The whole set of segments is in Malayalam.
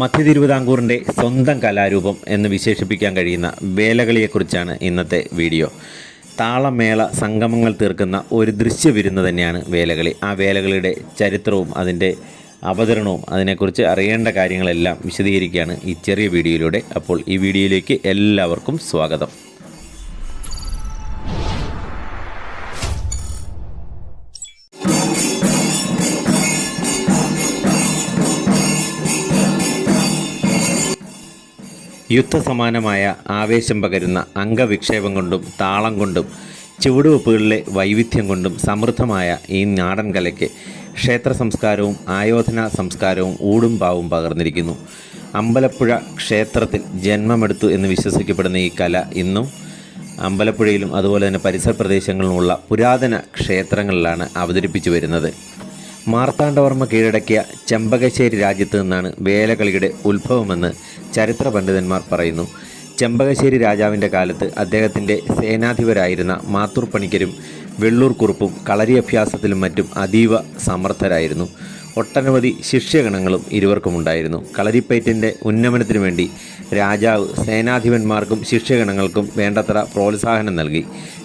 മധ്യ തിരുവിതാംകൂറിന്റെ സ്വന്തം കലാരൂപം എന്ന് വിശേഷിപ്പിക്കാൻ കഴിയുന്ന വേലകളിയെക്കുറിച്ചാണ് ഇന്നത്തെ വീഡിയോ. താളമേള സംഗമങ്ങൾ തീർക്കുന്ന ഒരു ദൃശ്യവിരുന്ന് തന്നെയാണ് വേലകളി. ആ വേലകളിയുടെ ചരിത്രവും അതിന്റെ അവതരണവും അതിനെക്കുറിച്ച് അറിയേണ്ട കാര്യങ്ങളെല്ലാം വിശദീകരിക്കുകയാണ് ഈ ചെറിയ വീഡിയോയിലൂടെ. അപ്പോൾ ഈ വീഡിയോയിലേക്ക് എല്ലാവർക്കും സ്വാഗതം. യുദ്ധസമാനമായ ആവേശം പകരുന്ന അംഗവിക്ഷേപം കൊണ്ടും താളം കൊണ്ടും ചുവടുവെപ്പുകളിലെ വൈവിധ്യം കൊണ്ടും സമൃദ്ധമായ ഈ നാടൻ കലയ്ക്ക് ക്ഷേത്ര സംസ്കാരവും ആയോധന സംസ്കാരവും ഊടും പാവും പകർന്നിരിക്കുന്നു. അമ്പലപ്പുഴ ക്ഷേത്രത്തിൽ ജന്മമെടുത്തു എന്ന് വിശ്വസിക്കപ്പെടുന്ന ഈ കല ഇന്നും അമ്പലപ്പുഴയിലും അതുപോലെ തന്നെ പരിസര പ്രദേശങ്ങളിലുമുള്ള പുരാതന ക്ഷേത്രങ്ങളിലാണ് അവതരിപ്പിച്ചു വരുന്നത്. മാർത്താണ്ഡവർമ്മ കീഴടക്കിയ ചെമ്പകശ്ശേരി രാജ്യത്ത് നിന്നാണ് വേലകളിയുടെ ഉത്ഭവമെന്ന് ചരിത്ര പണ്ഡിതന്മാർ പറയുന്നു ചെമ്പകശ്ശേരി രാജാവിന്റെ കാലത്ത് അദ്ദേഹത്തിന്റെ സേനാധിപരായിരുന്ന മാത്തൂർ പണിക്കരും വെള്ളൂർ കളരി അഭ്യാസത്തിലും മറ്റും അതീവ സമർത്ഥരായിരുന്നു. ഒട്ടനവധി ശിഷ്യഗണങ്ങളും ഇരുവർക്കുമുണ്ടായിരുന്നു. കളരിപ്പയറ്റിന്റെ ഉന്നമനത്തിനു വേണ്ടി രാജാവ് സേനാധിപന്മാർക്കും ശിഷ്യഗണങ്ങൾക്കും വേണ്ടത്ര പ്രോത്സാഹനം നൽകി.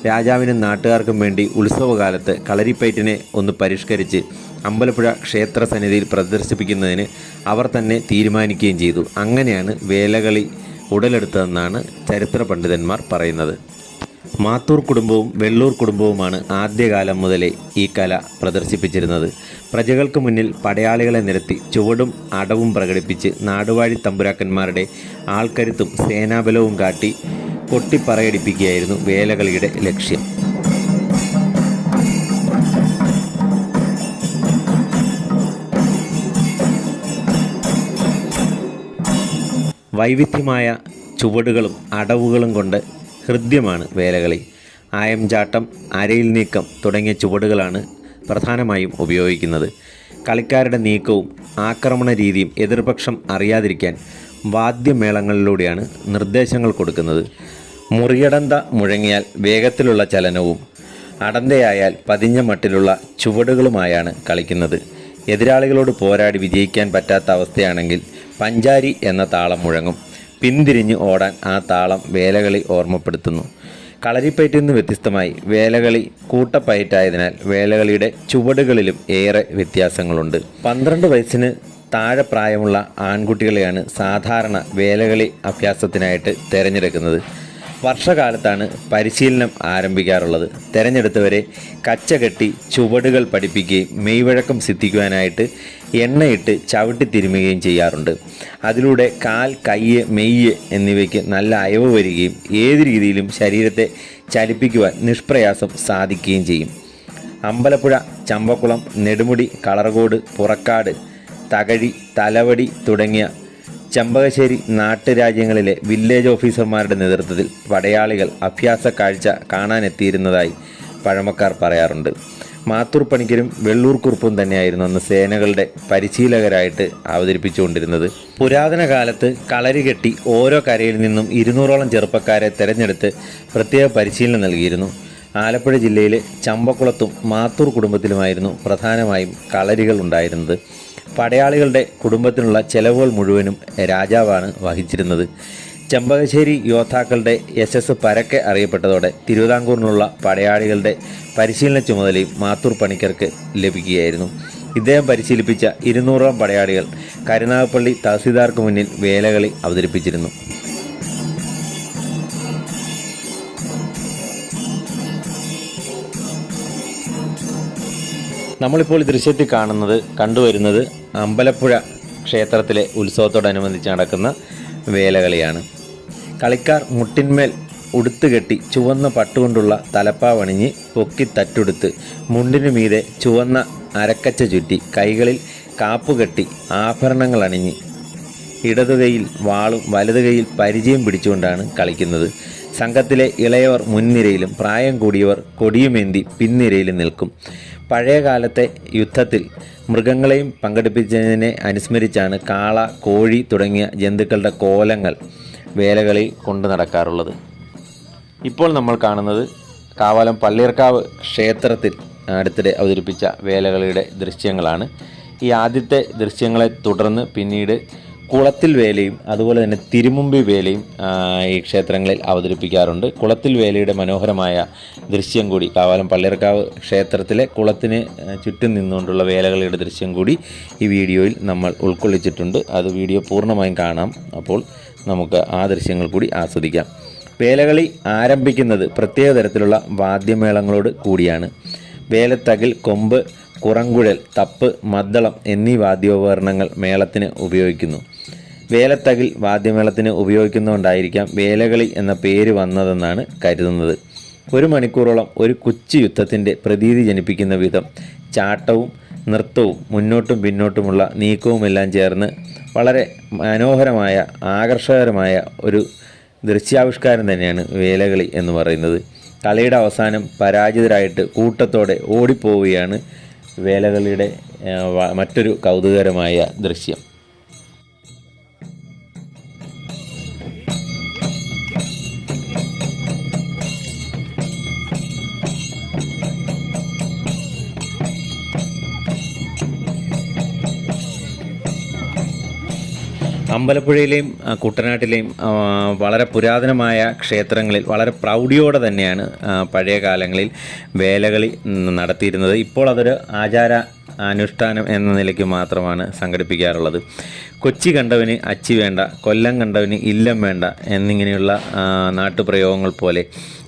രാജാവിനും നാട്ടുകാർക്കും വേണ്ടി ഉത്സവകാലത്ത് കളരിപ്പയറ്റിനെ ഒന്ന് പരിഷ്കരിച്ച് അമ്പലപ്പുഴ ക്ഷേത്ര സന്നിധിയിൽ പ്രദർശിപ്പിക്കുന്നതിന് അവർ തന്നെ തീരുമാനിക്കുകയും ചെയ്തു. അങ്ങനെയാണ് വേലകളി ഉടലെടുത്തതെന്നാണ് ചരിത്ര പണ്ഡിതന്മാർ പറയുന്നത്. മാത്തൂർ കുടുംബവും വെള്ളൂർ കുടുംബവുമാണ് ആദ്യകാലം മുതലേ ഈ കല പ്രദർശിപ്പിച്ചിരുന്നത്. പ്രജകൾക്ക് മുന്നിൽ പടയാളികളെ നിരത്തി ചുവടും അടവും പ്രകടിപ്പിച്ച് നാടുവാഴി തമ്പുരാക്കന്മാരുടെ ആൾക്കരുത്തും സേനാബലവും കാട്ടി പൊട്ടിപ്പറയടിപ്പിക്കുകയായിരുന്നു വേലകളിയുടെ ലക്ഷ്യം. വൈവിധ്യമായ ചുവടുകളും അടവുകളും കൊണ്ട് ഹൃദ്യമാണ് വേലകളി. ആയം ആയംചാട്ടം അരയിൽ നീക്കം തുടങ്ങിയ ചുവടുകളാണ് പ്രധാനമായും ഉപയോഗിക്കുന്നത്. കളിക്കാരുടെ നീക്കവും ആക്രമണ രീതിയും എതിർപക്ഷം അറിയാതിരിക്കാൻ വാദ്യമേളങ്ങളിലൂടെയാണ് നിർദ്ദേശങ്ങൾ കൊടുക്കുന്നത്. മുറിയടന്ത മുഴങ്ങിയാൽ വേഗത്തിലുള്ള ചലനവും അടന്തയായാൽ പതിഞ്ഞ മട്ടിലുള്ള ചുവടുകളുമായാണ് കളിക്കുന്നത്. എതിരാളികളോട് പോരാടി വിജയിക്കാൻ പറ്റാത്ത അവസ്ഥയാണെങ്കിൽ പഞ്ചാരി എന്ന താളം മുഴങ്ങും. പിന്തിരിഞ്ഞ് ഓടാൻ ആ താളം വേലകളി ഓർമ്മപ്പെടുത്തുന്നു. കളരിപ്പയറ്റിൽ നിന്ന് വ്യത്യസ്തമായി വേലകളി കൂട്ടപ്പയറ്റായതിനാൽ വേലകളിയുടെ ചുവടുകളിലും ഏറെ വ്യത്യാസങ്ങളുണ്ട്. പന്ത്രണ്ട് വയസ്സിന് താഴെ പ്രായമുള്ള ആൺകുട്ടികളെയാണ് സാധാരണ വേലകളി അഭ്യാസത്തിനായിട്ട് തിരഞ്ഞെടുക്കുന്നത്. വർഷകാലത്താണ് പരിശീലനം ആരംഭിക്കാറുള്ളത്. തിരഞ്ഞെടുത്തവരെ കച്ചകെട്ടി ചുവടുകൾ പഠിപ്പിക്കുകയും മെയ്വഴക്കം സിദ്ധിക്കുവാനായിട്ട് എണ്ണയിട്ട് ചവിട്ടി തിരുമുകയും ചെയ്യാറുണ്ട്. അതിലൂടെ കാൽ കയ്യ് മെയ്യ് എന്നിവയ്ക്ക് നല്ല അയവ് വരികയും ഏത് രീതിയിലും ശരീരത്തെ ചലിപ്പിക്കുവാൻ നിഷ്പ്രയാസം സാധിക്കുകയും ചെയ്യും. അമ്പലപ്പുഴ ചമ്പക്കുളം നെടുമുടി കളർകോട് പുറക്കാട് തകഴി തലവടി തുടങ്ങിയ ചെമ്പകശ്ശേരി നാട്ടുരാജ്യങ്ങളിലെ വില്ലേജ് ഓഫീസർമാരുടെ നേതൃത്വത്തിൽ പടയാളികൾ അഭ്യാസ കാഴ്ച കാണാനെത്തിയിരുന്നതായി പഴമക്കാർ പറയാറുണ്ട്. മാത്തൂർ പണിക്കരും വെള്ളൂർ കുറുപ്പും തന്നെയായിരുന്നു അന്ന് സേനകളുടെ പരിശീലകരായിട്ട് അവതരിപ്പിച്ചുകൊണ്ടിരുന്നത്. പുരാതന കാലത്ത് കളരി കെട്ടി ഓരോ കരയിൽ നിന്നും ഇരുന്നൂറോളം ചെറുപ്പക്കാരെ തെരഞ്ഞെടുത്ത് പ്രത്യേക പരിശീലനം നൽകിയിരുന്നു. ആലപ്പുഴ ജില്ലയിലെ ചമ്പക്കുളത്തും മാത്തൂർ കുടുംബത്തിലുമായിരുന്നു പ്രധാനമായും കളരികൾ ഉണ്ടായിരുന്നത്. പടയാളികളുടെ കുടുംബത്തിനുള്ള ചെലവുകൾ മുഴുവനും രാജാവാണ് വഹിച്ചിരുന്നത്. ചെമ്പകശ്ശേരി യോദ്ധാക്കളുടെ യശസ് പരക്കെ അറിയപ്പെട്ടതോടെ തിരുവിതാംകൂറിനുള്ള പടയാളികളുടെ പരിശീലന ചുമതലയും മാത്തൂർ പണിക്കർക്ക് ലഭിക്കുകയായിരുന്നു. ഇദ്ദേഹം പരിശീലിപ്പിച്ച ഇരുന്നൂറോളം പടയാളികൾ കരുനാഗപ്പള്ളി തഹസീൽദാർക്ക് മുന്നിൽ വേലകളി അവതരിപ്പിച്ചിരുന്നു. നമ്മളിപ്പോൾ ദൃശ്യത്തിൽ കാണുന്നത് കണ്ടുവരുന്നത് അമ്പലപ്പുഴ ക്ഷേത്രത്തിലെ ഉത്സവത്തോടനുബന്ധിച്ച് നടക്കുന്ന വേലകളിയാണ്. കളിക്കാർ മുട്ടിന്മേൽ ഉടുത്തുകെട്ടി ചുവന്ന പട്ടുകൊണ്ടുള്ള തലപ്പാവണിഞ്ഞ് പൊക്കി തട്ടുടുത്ത് മുണ്ടിനു മീതെ ചുവന്ന അരക്കച്ച ചുറ്റി കൈകളിൽ കാപ്പുകെട്ടി ആഭരണങ്ങൾ അണിഞ്ഞ് ഇടതു കൈയിൽ വാളും വലതു കൈയിൽ പരിചയം പിടിച്ചുകൊണ്ടാണ് കളിക്കുന്നത്. സംഘത്തിലെ ഇളയവർ മുൻനിരയിലും പ്രായം കൂടിയവർ കൊടിയുമേന്തി പിൻനിരയിലും നിൽക്കും. പഴയകാലത്തെ യുദ്ധത്തിൽ മൃഗങ്ങളെയും പങ്കെടുപ്പിച്ചതിനെ അനുസ്മരിച്ചാണ് കാള കോഴി തുടങ്ങിയ ജന്തുക്കളുടെ കോലങ്ങൾ വേലകളിൽ കൊണ്ടു നടക്കാറുള്ളത്. ഇപ്പോൾ നമ്മൾ കാണുന്നത് കാവാലം പള്ളിയർക്കാവ് ക്ഷേത്രത്തിൽ അടുത്തിടെ അവതരിപ്പിച്ച വേലകളിയുടെ ദൃശ്യങ്ങളാണ്. ഈ ആദ്യത്തെ ദൃശ്യങ്ങളെ തുടർന്ന് പിന്നീട് കുളത്തിൽ വേലയും അതുപോലെ തന്നെ തിരുമുമ്പി വേലയും ഈ ക്ഷേത്രങ്ങളിൽ അവതരിപ്പിക്കാറുണ്ട്. കുളത്തിൽ വേലയുടെ മനോഹരമായ ദൃശ്യം കൂടി കാവാലം പള്ളിയർക്കാവ് ക്ഷേത്രത്തിലെ കുളത്തിന് ചുറ്റും നിന്നുകൊണ്ടുള്ള വേലകളുടെ ദൃശ്യം കൂടി ഈ വീഡിയോയിൽ നമ്മൾ ഉൾക്കൊള്ളിച്ചിട്ടുണ്ട്. അത് വീഡിയോ പൂർണമായും കാണാം. അപ്പോൾ നമുക്ക് ആ ദൃശ്യങ്ങൾ കൂടി ആസ്വദിക്കാം. വേലകളി ആരംഭിക്കുന്നത് പ്രത്യേക തരത്തിലുള്ള വാദ്യമേളങ്ങളോട് കൂടിയാണ്. വേലത്തകിൽ കൊമ്പ് കുറങ്കുഴൽ തപ്പ് മദ്ദളം എന്നീ വാദ്യോപകരണങ്ങൾ മേളത്തിന് ഉപയോഗിക്കുന്നു. വേലത്തകിൽ വാദ്യമേളത്തിന് ഉപയോഗിക്കുന്നതുകൊണ്ടായിരിക്കാം വേലകളി എന്ന പേര് വന്നതെന്നാണ് കരുതുന്നത്. ഒരു മണിക്കൂറോളം ഒരു കൊച്ചു യുദ്ധത്തിന്റെ പ്രതീതി ജനിപ്പിക്കുന്ന വിധം ചാട്ടവും നൃത്തവും മുന്നോട്ടും പിന്നോട്ടുമുള്ള നീക്കവുമെല്ലാം ചേർന്ന് വളരെ മനോഹരമായ ആകർഷകരമായ ഒരു ദൃശ്യാവിഷ്കാരം തന്നെയാണ് വേലകളി എന്ന് പറയുന്നത്. കളിയുടെ അവസാനം പരാജിതരായിട്ട് കൂട്ടത്തോടെ ഓടിപ്പോവുകയാണ് വേലകളിയുടെ മറ്റൊരു കൗതുകരമായ ദൃശ്യം. അമ്പലപ്പുഴയിലെയും കുട്ടനാട്ടിലെയും വളരെ പുരാതനമായ ക്ഷേത്രങ്ങളിൽ വളരെ പ്രൗഢിയോടെ തന്നെയാണ് പഴയ കാലങ്ങളിൽ വേലകളി നടത്തിയിരുന്നത്. ഇപ്പോൾ അതൊരു ആചാര അനുഷ്ഠാനം എന്ന നിലയ്ക്ക് മാത്രമാണ് സംഘടിപ്പിക്കാറുള്ളത്. കൊച്ചി കണ്ടവന് അച്ചി വേണ്ട കൊല്ലം കണ്ടവന് ഇല്ലം വേണ്ട എന്നിങ്ങനെയുള്ള നാട്ടുപ്രയോഗങ്ങൾ പോലെ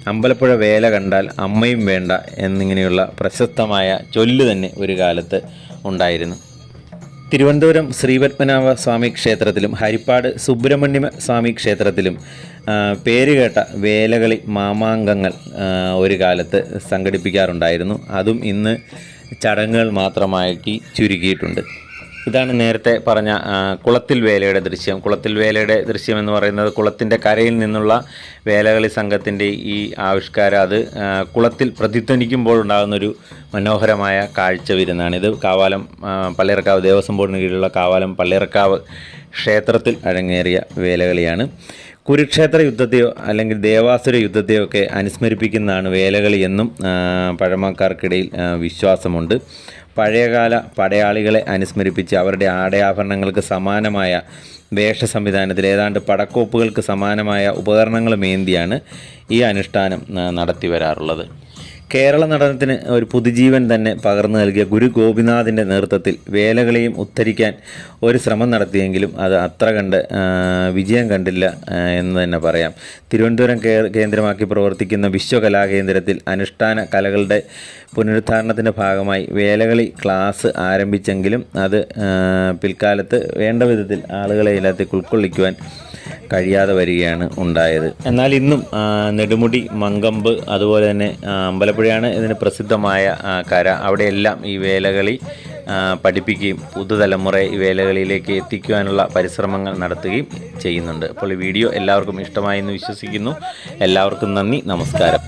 അമ്പലപ്പുഴ വേല കണ്ടാൽ അമ്മയും വേണ്ട എന്നിങ്ങനെയുള്ള പ്രശസ്തമായ ചൊല്ല് തന്നെ ഒരു കാലത്ത് ഉണ്ടായിരുന്നു. തിരുവനന്തപുരം ശ്രീപത്മനാഭ സ്വാമി ക്ഷേത്രത്തിലും ഹരിപ്പാട് സുബ്രഹ്മണ്യ സ്വാമി ക്ഷേത്രത്തിലും പേരുകേട്ട വേലകളി മാമാങ്കങ്ങൾ ഒരു കാലത്ത് സംഘടിപ്പിക്കാറുണ്ടായിരുന്നു. അതും ഇന്ന് ചടങ്ങുകൾ മാത്രമാക്കി ചുരുക്കിയിട്ടുണ്ട്. ഇതാണ് നേരത്തെ പറഞ്ഞ കുളത്തിൽ വേലയുടെ ദൃശ്യം. കുളത്തിൽ വേലയുടെ ദൃശ്യം എന്ന് പറയുന്നത് കുളത്തിന്റെ കരയിൽ നിന്നുള്ള വേലകളി സംഘത്തിന്റെ ഈ ആവിഷ്കാരം. അത് കുളത്തിൽ പ്രതിധ്വനിക്കുമ്പോൾ ഉണ്ടാകുന്നൊരു മനോഹരമായ കാഴ്ച വിരുന്നാണ്. ഇത് കാവാലം പള്ളിയിറക്കാവ് ദേവസ്വം ബോർഡിന് കീഴിലുള്ള കാവാലം പള്ളിയിറക്കാവ് ക്ഷേത്രത്തിൽ അരങ്ങേറിയ വേലകളിയാണ്. കുരുക്ഷേത്ര യുദ്ധത്തെയോ അല്ലെങ്കിൽ ദേവാസുര യുദ്ധത്തെയോ ഒക്കെ അനുസ്മരിപ്പിക്കുന്നതാണ് വേലകളി എന്നും പഴമക്കാർക്കിടയിൽ വിശ്വാസമുണ്ട്. പഴയകാല പടയാളികളെ അനുസ്മരിപ്പിച്ച് അവരുടെ ആടയാഭരണങ്ങൾക്ക് സമാനമായ വേഷ സംവിധാനത്തിൽ ഏതാണ്ട് പടക്കോപ്പുകൾക്ക് സമാനമായ ഉപകരണങ്ങളും ഏന്തിയാണ് ഈ അനുഷ്ഠാനം നടത്തി വരാറുള്ളത്. കേരള നടനത്തിന് ഒരു പുതുജീവൻ തന്നെ പകർന്നു നൽകിയ ഗുരു ഗോപിനാഥിന്റെ നേതൃത്വത്തിൽ വേലകളെയും ഉദ്ധരിക്കാൻ ഒരു ശ്രമം നടത്തിയെങ്കിലും അത് അത്ര കണ്ട് വിജയം കണ്ടില്ല എന്ന് തന്നെ പറയാം. തിരുവനന്തപുരം കേന്ദ്രമാക്കി പ്രവർത്തിക്കുന്ന വിശ്വകലാകേന്ദ്രത്തിൽ അനുഷ്ഠാന കലകളുടെ പുനരുദ്ധാരണത്തിന്റെ ഭാഗമായി വേലകളി ക്ലാസ് ആരംഭിച്ചെങ്കിലും അത് പിൽക്കാലത്ത് വേണ്ട വിധത്തിൽ ആളുകളെ ഇതിനകത്തേക്ക് ഉൾക്കൊള്ളിക്കുവാൻ കഴിയാതെ വരികയാണ് ഉണ്ടായത്. എന്നാൽ ഇന്നും നെടുമുടി മങ്കമ്പ് അതുപോലെ തന്നെ അമ്പലപ്പുഴയാണ് ഇതിന് പ്രസിദ്ധമായ കര. അവിടെയെല്ലാം ഈ വേലകളി പഠിപ്പിക്കുകയും പുതുതലമുറയെ ഈ വേലകളിലേക്ക് എത്തിക്കുവാനുള്ള പരിശ്രമങ്ങൾ നടത്തുകയും ചെയ്യുന്നുണ്ട്. അപ്പോൾ ഈ വീഡിയോ എല്ലാവർക്കും ഇഷ്ടമായി എന്ന് വിശ്വസിക്കുന്നു. എല്ലാവർക്കും നന്ദി നമസ്കാരം.